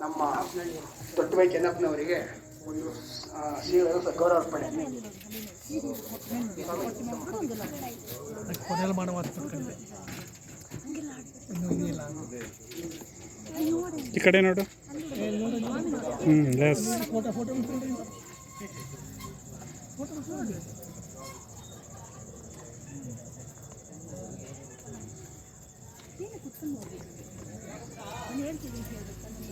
ನಮ್ಮ ದೊಡ್ಡಬೈ ಚೆನ್ನಪ್ಪನವರಿಗೆ ಒಂದು ಸೀರೆ ಗೌರವಾರ್ಪಣೆ ಈ ಕಡೆ ನೋಡು. ಹ್ಞೂ ಎಸ್ ಫೋಟೋ ಫೋಟೋ ನಮ್ಮ ಸಭಾ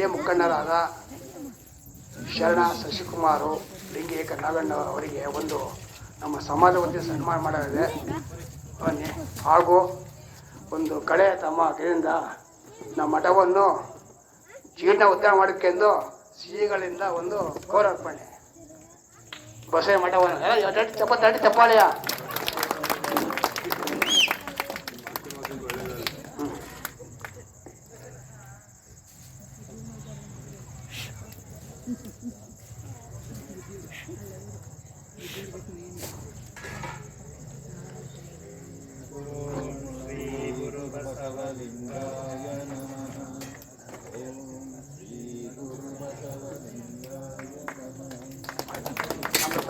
ಹಿರಿಯ ಮುಖಂಡರಾದ ಶರಣ ಶಶಿಕುಮಾರು ಲಿಂಗೇಕ ನಾಗಣ್ಣ ಅವರಿಗೆ ಒಂದು ನಮ್ಮ ಸಮಾಜ ವತಿಯ ಸನ್ಮಾನ ಮಾಡಲಿದೆ ಬನ್ನಿ ಹಾಗೂ ಒಂದು ಕಡೆ ತಮ್ಮ ಕೈಯಿಂದ ನಮ್ಮ ಮಠವನ್ನು ಜೀರ್ಣ ಉದ್ಧಾರ ಮಾಡೋಕ್ಕೆಂದು ಸಿಹಿಗಳಿಂದ ಒಂದು ಗೌರವಾರ್ಪಣೆ ಬಸವ ಮಠವನ್ನು ಚಪ್ಪ ತಟ್ಟಿ ಚಪ್ಪಾಳೆಯ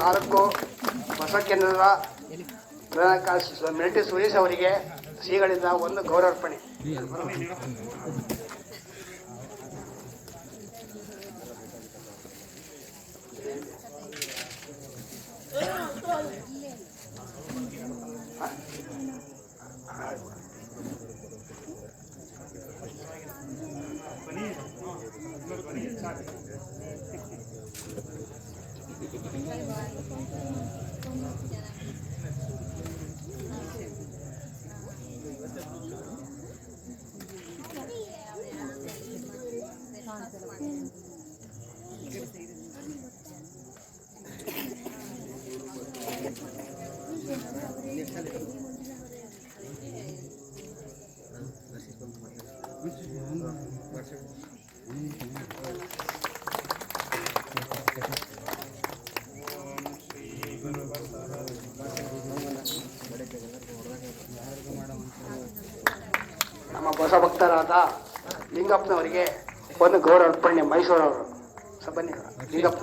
ತಾಲೂಕು ಹೊಸ ಕೇಂದ್ರದ ಮಿಲಿಟರಿ ಸುರೇಶ್ ಅವರಿಗೆ ಶ್ರೀಗಳಿಂದ ಒಂದು ಗೌರವಾರ್ಪಣೆ. ನಮ್ಮ ಹೊಸ ಭಕ್ತರಾದ ಲಿಂಗಪ್ಪನವರಿಗೆ ಒಂದು ಗೌರ ಮೈಸೂರವರು. ಸಬ್ಬನ್ನಿ ಬನ್ನಿ. ಲಿಂಗಪ್ಪ.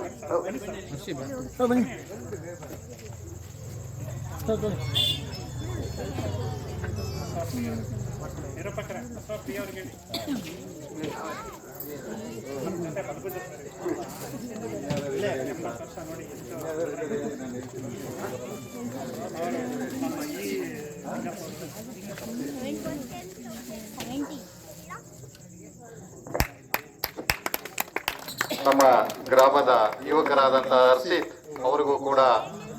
ನಮ್ಮ ಗ್ರಾಮದ ಯುವಕರಾದಂತಹ ಹರ್ಷಿತ್ ಅವರಿಗೂ ಕೂಡ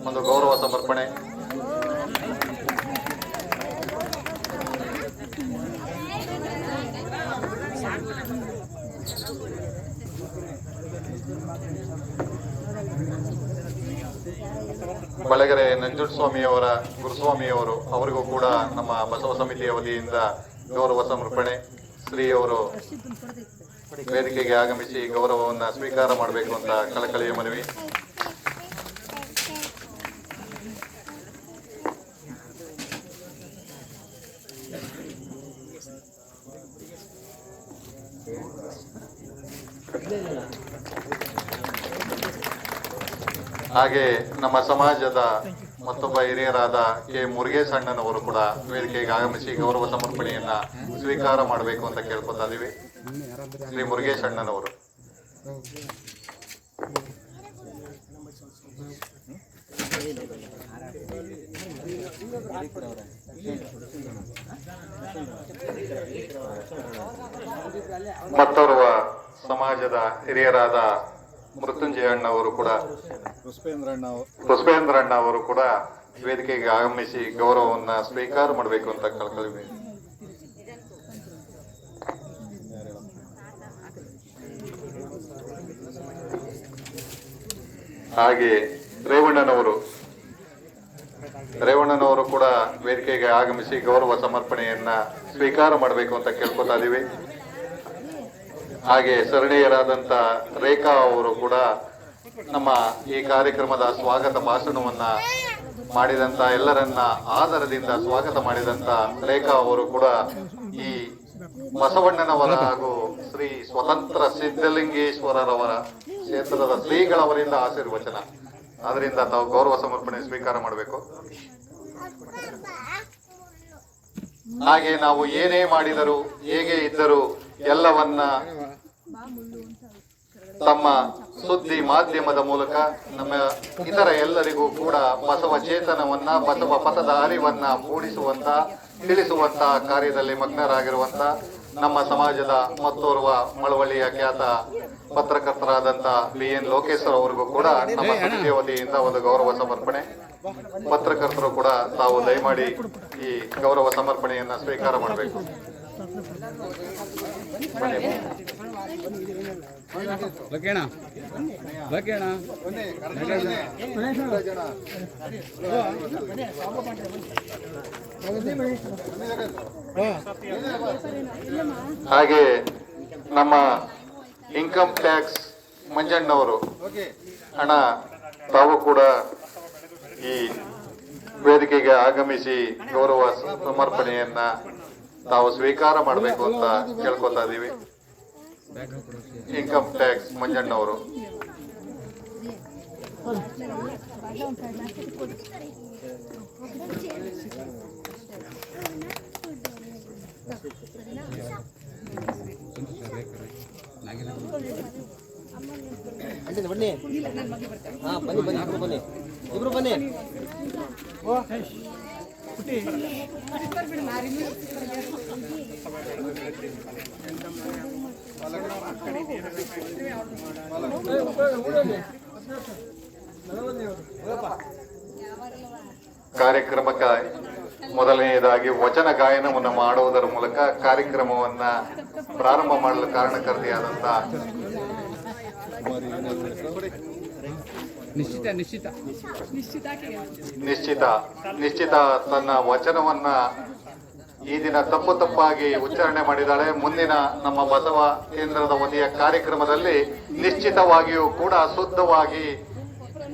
ಒಂದು ಗೌರವ ಸಮರ್ಪಣೆ. ಬಳಗೆರೆ ನಂಜುಂಡಸ್ವಾಮಿಯವರ, ಗುರುಸ್ವಾಮಿಯವರು, ಅವರಿಗೂ ಕೂಡ ನಮ್ಮ ಬಸವ ಸಮಿತಿಯ ವತಿಯಿಂದ ಗೌರವ ಸಮರ್ಪಣೆ. ಶ್ರೀಯವರು ವೇದಿಕೆಗೆ ಆಗಮಿಸಿ ಗೌರವವನ್ನು ಸ್ವೀಕಾರ ಮಾಡಬೇಕು ಅಂತ ಕಳಕಳಿಯ ಮನವಿ. ಹಾಗೆ ನಮ್ಮ ಸಮಾಜದ ಮತ್ತೊಬ್ಬ ಹಿರಿಯರಾದ ಕೆ ಮುರುಗೇಶ್ ಅಣ್ಣನವರು ಕೂಡ ವೇದಿಕೆಗೆ ಆಗಮಿಸಿ ಗೌರವ ಸಮರ್ಪಣೆಯನ್ನ ಸ್ವೀಕಾರ ಮಾಡಬೇಕು ಅಂತ ಕೇಳ್ಕೊತಾ ಇದೀವಿ. ಶ್ರೀ ಮುರುಗೇಶ್ ಅಣ್ಣನವರು ಮತ್ತೋರ್ವ ಸಮಾಜದ ಹಿರಿಯರಾದ ಮೃತ್ಯುಂಜಯ ಅಣ್ಣ ಅವರು. ಕೂಡ ಪುಷ್ಪೇಂದ್ರ ಅಣ್ಣ ಅವರು ಕೂಡ ವೇದಿಕೆಗೆ ಆಗಮಿಸಿ ಗೌರವವನ್ನ ಸ್ವೀಕಾರ ಮಾಡಬೇಕು ಅಂತ ಕಳ್ಕೊಳ್ಬೇಕು ಹಾಗೆ ರೇವಣ್ಣನವರು ರೇವಣ್ಣನವರು ಕೂಡ ವೇದಿಕೆಗೆ ಆಗಮಿಸಿ ಗೌರವ ಸಮರ್ಪಣೆಯನ್ನ ಸ್ವೀಕಾರ ಮಾಡಬೇಕು ಅಂತ ಕೇಳ್ಕೊತಾ ಇದೀವಿ. ಹಾಗೆ ಸರಣಿಯರಾದಂತ ರೇಖಾ ಅವರು ಕೂಡ ನಮ್ಮ ಈ ಕಾರ್ಯಕ್ರಮದ ಸ್ವಾಗತ ಭಾಷಣವನ್ನ ಮಾಡಿದಂತ ಎಲ್ಲರನ್ನ ಆದರದಿಂದ ಸ್ವಾಗತ ಮಾಡಿದಂತ ರೇಖಾ ಅವರು ಕೂಡ ಈ ಬಸವಣ್ಣನವರ ಹಾಗೂ ಶ್ರೀ ಸ್ವತಂತ್ರ ಸಿದ್ಧಲಿಂಗೇಶ್ವರರವರ ಕ್ಷೇತ್ರದ ಶ್ರೀಗಳವರಿಂದ ಆಶೀರ್ವಚನ. ಅದರಿಂದ ತಾವು ಗೌರವ ಸಮರ್ಪಣೆ ಸ್ವೀಕಾರ ಮಾಡಬೇಕು. ಹಾಗೆ ನಾವು ಏನೇ ಮಾಡಿದರೂ, ಹೇಗೆ ಇದ್ದರೂ ಎಲ್ಲವನ್ನ ತಮ್ಮ ಸುದ್ದಿ ಮಾಧ್ಯಮದ ಮೂಲಕ ನಮ್ಮ ಇತರ ಎಲ್ಲರಿಗೂ ಕೂಡ ಬಸವ ಚೇತನವನ್ನ, ಬಸವ ಪಥದ ಅರಿವನ್ನ ಮೂಡಿಸುವಂತ, ತಿಳಿಸುವಂತ ಕಾರ್ಯದಲ್ಲಿ ಮಗ್ನರಾಗಿರುವಂತ ನಮ್ಮ ಸಮಾಜದ ಮತ್ತೋರ್ವ ಮಳವಳ್ಳಿಯ ಖ್ಯಾತ ಪತ್ರಕರ್ತರಾದಂತ ಬಿ ಎನ್ ಲೋಕೇಶ್ವರ ಅವರಿಗೂ ಕೂಡ ನಮ್ಮ ಸಮಿತಿಯ ವತಿಯಿಂದ ಒಂದು ಗೌರವ ಸಮರ್ಪಣೆ. ಪತ್ರಕರ್ತರು ಕೂಡ ತಾವು ದಯಮಾಡಿ ಈ ಗೌರವ ಸಮರ್ಪಣೆಯನ್ನ ಸ್ವೀಕಾರ ಮಾಡಬೇಕು. ಲಕ್ಕೇಣ ಲಕ್ಕೇಣ ಹಾಗೆ ನಮ್ಮ ಇನ್ಕಮ್ ಟ್ಯಾಕ್ಸ್ ಮಂಜಣ್ಣವರು. ಹಣ ತಾವು ಕೂಡ ಈ ವೇದಿಕೆಗೆ ಆಗಮಿಸಿ ಗೌರವ ಸಮರ್ಪಣೆಯನ್ನ ತಾವು ಸ್ವೀಕಾರ ಮಾಡಬೇಕು ಅಂತ ಕೇಳ್ಕೊತಾ ಇದೀವಿ ಇನ್ಕಮ್ ಟ್ಯಾಕ್ಸ್ ಮಂಜಣ್ಣವರು ಬನ್ನಿ ಹಾ ಬನ್ನಿ ಬನ್ನಿ ಇಬ್ರು ಬನ್ನಿ ಇಬ್ರು ಬನ್ನಿ ಕಾರ್ಯಕ್ರಮಕ್ಕೆ ಮೊದಲನೆಯದಾಗಿ ವಚನ ಗಾಯನವನ್ನು ಮಾಡುವುದರ ಮೂಲಕ ಕಾರ್ಯಕ್ರಮವನ್ನ ಪ್ರಾರಂಭ ಮಾಡಲು ಕಾರಣಕರ್ತೆಯಾದಂತ ನಿಶ್ಚಿತ ನಿಶ್ಚಿತ. ನಿಶ್ಚಿತ ನಿಶ್ಚಿತ ತನ್ನ ವಚನವನ್ನ ಈ ದಿನ ತಪ್ಪು ತಪ್ಪಾಗಿ ಉಚ್ಚಾರಣೆ ಮಾಡಿದ್ದಾಳೆ. ಮುಂದಿನ ನಮ್ಮ ಬಸವ ಕೇಂದ್ರದ ವತಿಯ ಕಾರ್ಯಕ್ರಮದಲ್ಲಿ ನಿಶ್ಚಿತವಾಗಿಯೂ ಕೂಡ ಶುದ್ಧವಾಗಿ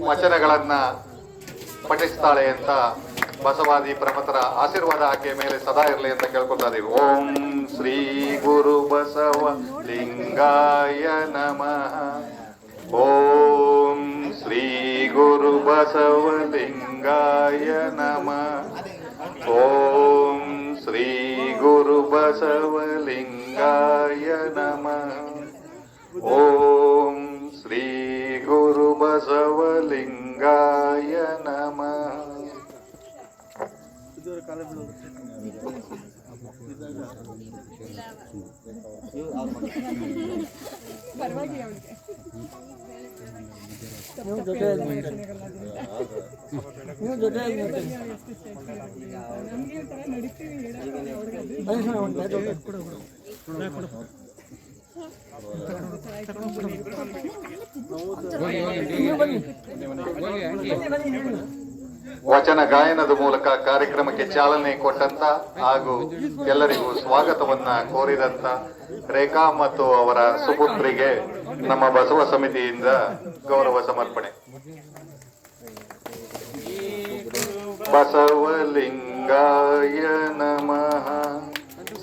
ವಚನಗಳನ್ನ ಪಠಿಸ್ತಾಳೆ ಅಂತ ಬಸವಾದಿ ಪ್ರಮತರ ಆಶೀರ್ವಾದ ಆಕೆಯ ಮೇಲೆ ಸದಾ ಇರಲಿ ಅಂತ ಕೇಳ್ಕೊತಾ ಇದೀವಿ. ಓಂ ಶ್ರೀ ಗುರು ಬಸವ ಲಿಂಗಾಯ ನಮಃ. ಓಂ ಶ್ರೀ ಗುರು ಬಸವ ಲಿಂಗಾಯ ನಮಃ. ಓಂ ಶ್ರೀ ಗುರು ಬಸವ ಲಿಂಗಾಯ ನಮಃ ಓಂ ಶ್ರೀ ಗುರು ಬಸವ ಲಿಂಗಾಯ ನಮಃ ನೀವು ಜೊತೆ ನೀವು ಜೊತೆ ವಚನ ಗಾಯನದ ಮೂಲಕ ಕಾರ್ಯಕ್ರಮಕ್ಕೆ ಚಾಲನೆ ಕೊಟ್ಟಂತ ಹಾಗೂ ಎಲ್ಲರಿಗೂ ಸ್ವಾಗತವನ್ನ ಕೋರಿದಂತ ರೇಖಾ ಮತ್ತು ಅವರ ಸುಪುತ್ರಿಗೆ ನಮ್ಮ ಬಸವ ಸಮಿತಿಯಿಂದ ಗೌರವ ಸಮರ್ಪಣೆ. ಬಸವಲಿಂಗಾಯ ನಮಃ.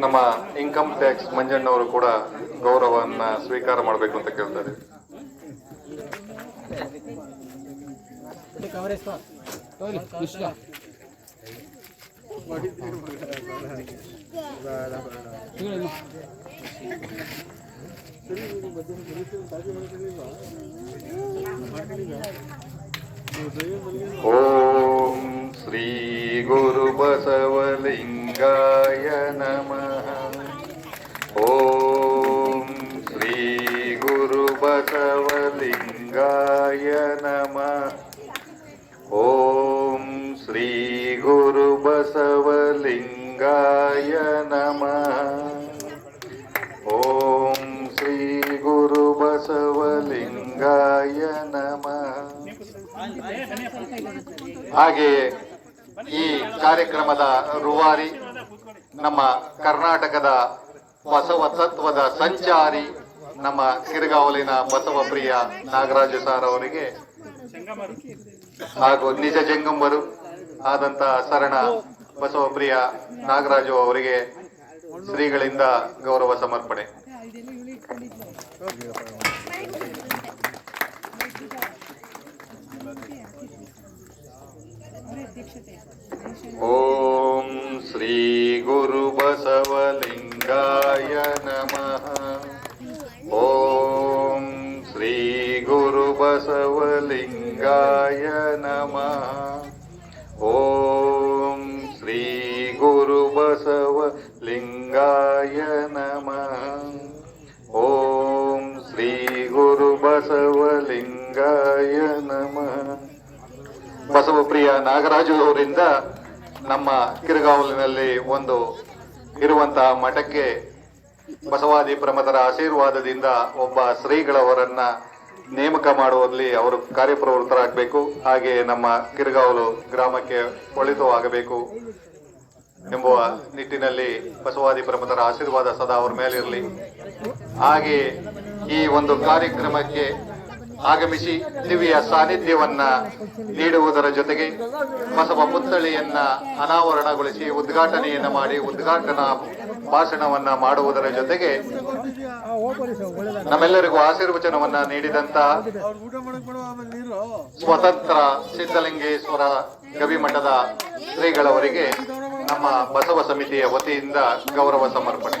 ನಮ್ಮ ಇನ್ಕಮ್ ಟ್ಯಾಕ್ಸ್ ಮಂಜಣ್ಣವರು ಕೂಡ ಗೌರವವನ್ನ ಸ್ವೀಕಾರ ಮಾಡಬೇಕು ಅಂತ ಕೇಳ್ತಾರೆ ಓಂ ಶ್ರೀ ಗುರು ಬಸವಲಿಂಗಾಯ ನಮಃ. ಬಸವಲಿಂಗಾಯ ನಮ ಓಂ ಶ್ರೀ ಗುರು ಬಸವಲಿಂಗಾಯ ನಮಃ ಓಂ ಶ್ರೀ ಗುರು ಬಸವಲಿಂಗಾಯ ನಮಃ ಹಾಗೆಯೇ ಈ ಕಾರ್ಯಕ್ರಮದ ರುವಾರಿ ನಮ್ಮ ಕರ್ನಾಟಕದ ಬಸವ ತತ್ವದ ಸಂಚಾರಿ ನಮ್ಮ ಕಿರುಗಾವಲಿನ ಬಸವಪ್ರಿಯ ನಾಗರಾಜ ಸಾರ್ ಅವರಿಗೆ ಹಾಗೂ ನಿಜ ಜಂಗಂಬರು ಆದಂತ ಶರಣ ಬಸವಪ್ರಿಯ ನಾಗರಾಜು ಅವರಿಗೆ ಶ್ರೀಗಳಿಂದ ಗೌರವ ಸಮರ್ಪಣೆ. ಓಂ ಶ್ರೀ ಗುರು ಬಸವಲಿಂಗಾಯ ನಮಃ. ಓಂ ಶ್ರೀ ಗುರು ಬಸವಲಿಂಗಾಯ ನಮಃ ಓಂ ಶ್ರೀ ಗುರು ಬಸವಲಿಂಗಾಯ ನಮಃ ಓಂ ಶ್ರೀ ಗುರು ಬಸವಲಿಂಗಾಯ ನಮಃ ಬಸವಪ್ರಿಯ ನಾಗರಾಜು ಅವರಿಂದ ನಮ್ಮ ಕಿರುಗಾವಲಿನಲ್ಲಿ ಒಂದು ಇರುವಂತಹ ಮಠಕ್ಕೆ ಬಸವಾದಿ ಪ್ರಮದರ ಆಶೀರ್ವಾದದಿಂದ ಒಬ್ಬ ಶ್ರೀಗಳವರನ್ನ ನೇಮಕ ಮಾಡುವಲ್ಲಿ ಅವರು ಕಾರ್ಯಪ್ರವೃತ್ತರಾಗಬೇಕು. ಹಾಗೆ ನಮ್ಮ ಕಿರುಗಾವಲು ಗ್ರಾಮಕ್ಕೆ ಒಳಿತವಾಗಬೇಕು ಎಂಬುವ ನಿಟ್ಟಿನಲ್ಲಿ ಬಸವಾದಿ ಪ್ರಮದರ ಆಶೀರ್ವಾದ ಸದಾ ಅವರ ಮೇಲಿರಲಿ. ಹಾಗೆ ಈ ಒಂದು ಕಾರ್ಯಕ್ರಮಕ್ಕೆ ಆಗಮಿಸಿ ದಿವ್ಯ ಸಾನ್ನಿಧ್ಯವನ್ನ ನೀಡುವುದರ ಜೊತೆಗೆ ಬಸವ ಪುತ್ಥಳಿಯನ್ನ ಅನಾವರಣಗೊಳಿಸಿ ಉದ್ಘಾಟನೆಯನ್ನ ಮಾಡಿ ಉದ್ಘಾಟನಾ ಭಾಷಣವನ್ನ ಮಾಡುವುದರ ಜೊತೆಗೆ ನಮ್ಮೆಲ್ಲರಿಗೂ ಆಶೀರ್ವಚನವನ್ನ ನೀಡಿದಂತ ಸ್ವತಂತ್ರ ಸಿದ್ಧಲಿಂಗೇಶ್ವರ ಗವಿಮಠದ ಶ್ರೀಗಳವರಿಗೆ ನಮ್ಮ ಬಸವ ಸಮಿತಿಯ ವತಿಯಿಂದ ಗೌರವ ಸಮರ್ಪಣೆ.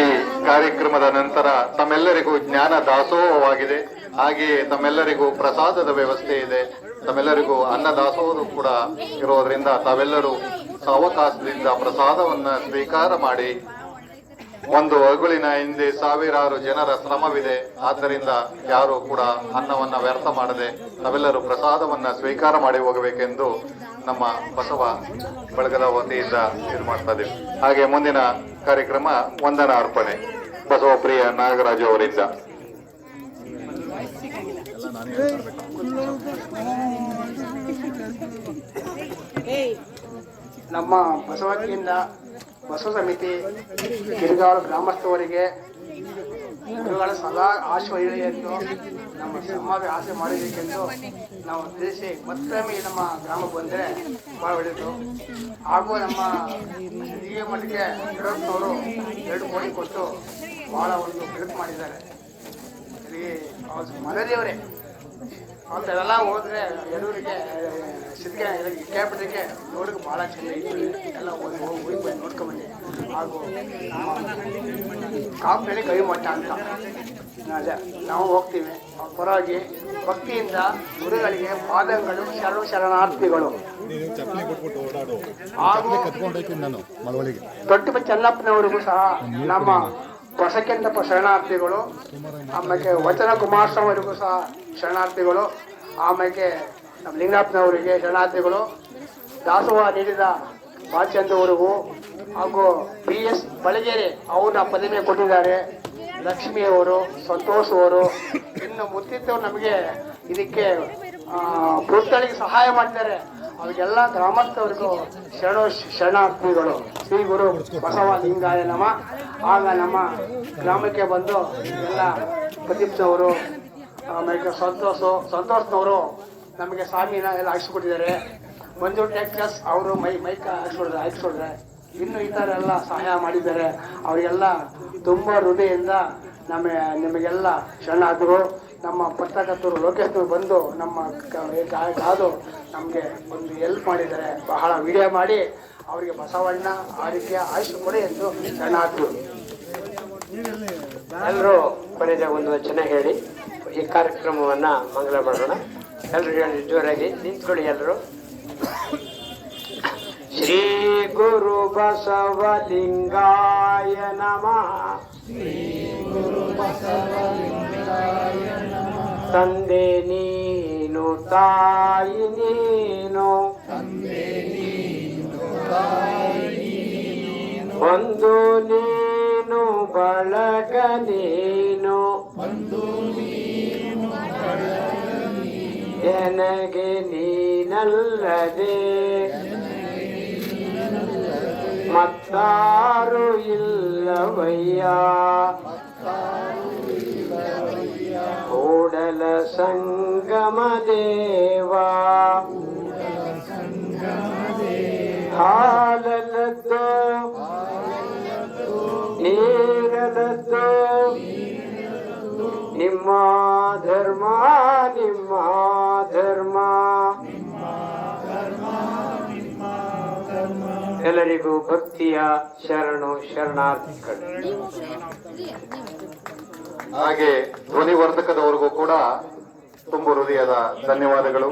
ಈ ಕಾರ್ಯಕ್ರಮದ ನಂತರ ತಮ್ಮೆಲ್ಲರಿಗೂ ಜ್ಞಾನ ದಾಸೋಹವಾಗಿದೆ. ಹಾಗೆಯೇ ತಮ್ಮೆಲ್ಲರಿಗೂ ಪ್ರಸಾದದ ವ್ಯವಸ್ಥೆ ಇದೆ. ತಮ್ಮೆಲ್ಲರಿಗೂ ಅನ್ನ ದಾಸೋಹ ಕೂಡ ಇರೋದ್ರಿಂದ ತಾವೆಲ್ಲರೂ ಸಾವಕಾಶದಿಂದ ಪ್ರಸಾದವನ್ನ ಸ್ವೀಕಾರ ಮಾಡಿ ಒಂದು ಅಗುಳಿನ ಹಿಂದೆ ಸಾವಿರಾರು ಜನರ ಶ್ರಮವಿದೆ. ಆದ್ದರಿಂದ ಯಾರು ಕೂಡ ಅನ್ನವನ್ನ ವ್ಯರ್ಥ ಮಾಡದೆ ತಾವೆಲ್ಲರೂ ಪ್ರಸಾದವನ್ನ ಸ್ವೀಕಾರ ಮಾಡಿ ಹೋಗಬೇಕೆಂದು ನಮ್ಮ ಬಸವ ಬಳಗದ ವತಿಯಿಂದ ಇದು ಮಾಡ್ತಾ ಇದ್ದೀವಿ ಹಾಗೆ ಮುಂದಿನ ಕಾರ್ಯಕ್ರಮ ವಂದನ ಅರ್ಪಣೆ. ಬಸವಪ್ರಿಯ ನಾಗರಾಜು ಅವರಿಂದ. ನಮ್ಮ ಬಸವಕ್ಕಿಂತ ಬಸವ ಸಮಿತಿ ಕಿರುಗಾವಲು ಗ್ರಾಮಸ್ಥವರಿಗೆ ಗುರುಗಳ ಸದಾ ಆಶ್ವರ್ಯ ಎಂದು ನಮ್ಮ ಸಮಾಜ ಆಸೆ ಮಾಡಬೇಕೆಂದು ನಾವು ತಿಳಿಸಿ ಮತ್ತೊಮ್ಮೆ ನಮ್ಮ ಗ್ರಾಮ ಬಂದರೆ ಭಾಳ ಒಳ್ಳೆಯದು. ಹಾಗೂ ನಮ್ಮ ಹಿರಿಯ ಮಟ್ಟಿಗೆ ಯಡಿಯೂರಪ್ಪನವರು ಎರಡು ಕೋಟಿ ಕೊಟ್ಟು ಭಾಳ ಒಂದು ಹೆಲ್ಪ್ ಮಾಡಿದ್ದಾರೆ. ಇಲ್ಲಿ ಮನೆದೇವರೇ ಅಂತೆಲ್ಲ ಹೋದ್ರೆ ಎಲ್ಲರಿಗೆ ಸಿದ್ಧ ಕ್ಯಾಪಿಟಲ್ಗೆ ನೋಡಕ್ಕೆ ಭಾಳ ಚೆನ್ನಾಗಿ ಎಲ್ಲ ಹೋಗಿ ಹೋಗಿ ಬಂದು ನೋಡ್ಕೊಂಬಂದೆ ಹಾಗೂ ಕಾಪಲ್ಲಿ ಕೈ ಮಟ್ಟ ಅಂತ. ಅದೇ, ನಾವು ಹೋಗ್ತೀವಿ. ಪರವಾಗಿ ಭಕ್ತಿಯಿಂದ ಗುರುಗಳಿಗೆ ಪಾದಗಳು, ಶರಣ ಶರಣಾರ್ಥಿಗಳು. ಹಾಗೂ ದೊಡ್ಡ ಚೆನ್ನಪ್ಪನವರಿಗೂ ಸಹ ನಮ್ಮ ಬಸಕೆಂದಪ್ಪ ಶರಣಾರ್ಥಿಗಳು, ಆಮೇಲೆ ವಚನ ಕುಮಾರಸ್ವಾಮಿಯವರಿಗೂ ಸಹ ಶರಣಾರ್ಥಿಗಳು, ಆಮೇಲೆ ನಮ್ಮ ಲಿಂಗಪ್ಪನವರಿಗೆ ಶರಣಾರ್ಥಿಗಳು, ದಾಸೋಹ ನೀಡಿದ ಬಾಲಚಂದ್ರವರಿಗೂ ಹಾಗೂ ಬಿ ಎಸ್ ಬಳಗೇರಿ ಅವರ ಪದವಿ ಕೊಟ್ಟಿದ್ದಾರೆ. ಲಕ್ಷ್ಮಿಯವರು ಸಂತೋಷ್ ಅವರು. ಇನ್ನು ಮುತ್ತಿತ್ತು ನಮಗೆ ಇದಕ್ಕೆ ಪುಸ್ತಳಿಗೆ ಸಹಾಯ ಮಾಡ್ತಾರೆ. ಅವ್ರಿಗೆಲ್ಲ ಗ್ರಾಮಸ್ಥವ್ರಿಗೂ ಶರಣ, ಶರಣಾರ್ಥಿಗಳು. ಶ್ರೀ ಗುರು ಬಸವ ಲಿಂಗಾಯ ನಮ. ಆಗ ನಮ್ಮ ಗ್ರಾಮಕ್ಕೆ ಬಂದು ಎಲ್ಲ ಪ್ರದೀಪ್ನವರು ಆಮೇಲೆ ಸಂತೋಷ, ಸಂತೋಷ್ನವರು ನಮಗೆ ಸ್ವಾಮಿನ ಎಲ್ಲ ಹಾಕ್ಸ್ಕೊಟ್ಟಿದ್ದಾರೆ. ಮಂಜು ಟೆಕ್ಟಸ್ ಅವರು ಮೈ, ಮೈಕ್ ಹಾಕ್ಸ್ಕೊಡ್ರೆ ಹಾಕ್ಸ್ಕೊಡ್ರೆ ಇನ್ನು ಈ ಥರ ಎಲ್ಲ ಸಹಾಯ ಮಾಡಿದ್ದಾರೆ. ಅವರಿಗೆಲ್ಲ ತುಂಬ ಹೃದಯದಿಂದ ನಮ್ಮ ನಿಮಗೆಲ್ಲ ಶರಣಾದರು. ನಮ್ಮ ಪತ್ರಕರ್ತರು ಲೋಕೇಶ್ವರು ಬಂದು ನಮ್ಮ ಕಾದು ನಮಗೆ ಒಂದು ಹೆಲ್ಪ್ ಮಾಡಿದ್ದಾರೆ. ಬಹಳ ವಿಡಿಯೋ ಮಾಡಿ ಅವರಿಗೆ ಬಸವಣ್ಣ, ಆರೋಗ್ಯ, ಆಯುಷ್ ಕೊಡಿ ಎಂದು ಶರಣಾದರು. ಎಲ್ಲರೂ ಕೊನೆಗೆ ಒಂದು ವಚನ ಹೇಳಿ. ಈ ಕಾರ್ಯಕ್ರಮವನ್ನು ಮಂಗಳ ಮಾಡೋಣ. ಎಲ್ಲರೂ ಹೇಳಿ ಜೋರಾಗಿ ನಿಂತ್ಕೊಳ್ಳಿ ಎಲ್ಲರೂ ಶ್ರೀ ಗುರು ಬಸವಲಿಂಗಾಯ ನಮಃ. ತಂದೆ ನೀನು ತಾಯಿ ನೀನು. ಒಂದು ನೀನು ಬಳಗ ನೀನು. ನನಗೆ ನೀನಲ್ಲದೆ ಮತ್ತಾರು ಇಲ್ಲವಯ್ಯ. ಕೂಡಲ ಸಂಗಮ ದೇವಾ. ಹಾಲಲದ್ದು ನೀರಲದ್ದು ನಿಮ್ಮ ಧರ್ಮ ಎಲ್ಲರಿಗೂ ಭಕ್ತಿಯ ಶರಣು ಶರಣಾರ್ಥಿಗಳು. ಹಾಗೆ ಧ್ವನಿವರ್ಧಕದವರಿಗೂ ಕೂಡ ತುಂಬ ಹೃದಯದ ಧನ್ಯವಾದಗಳು.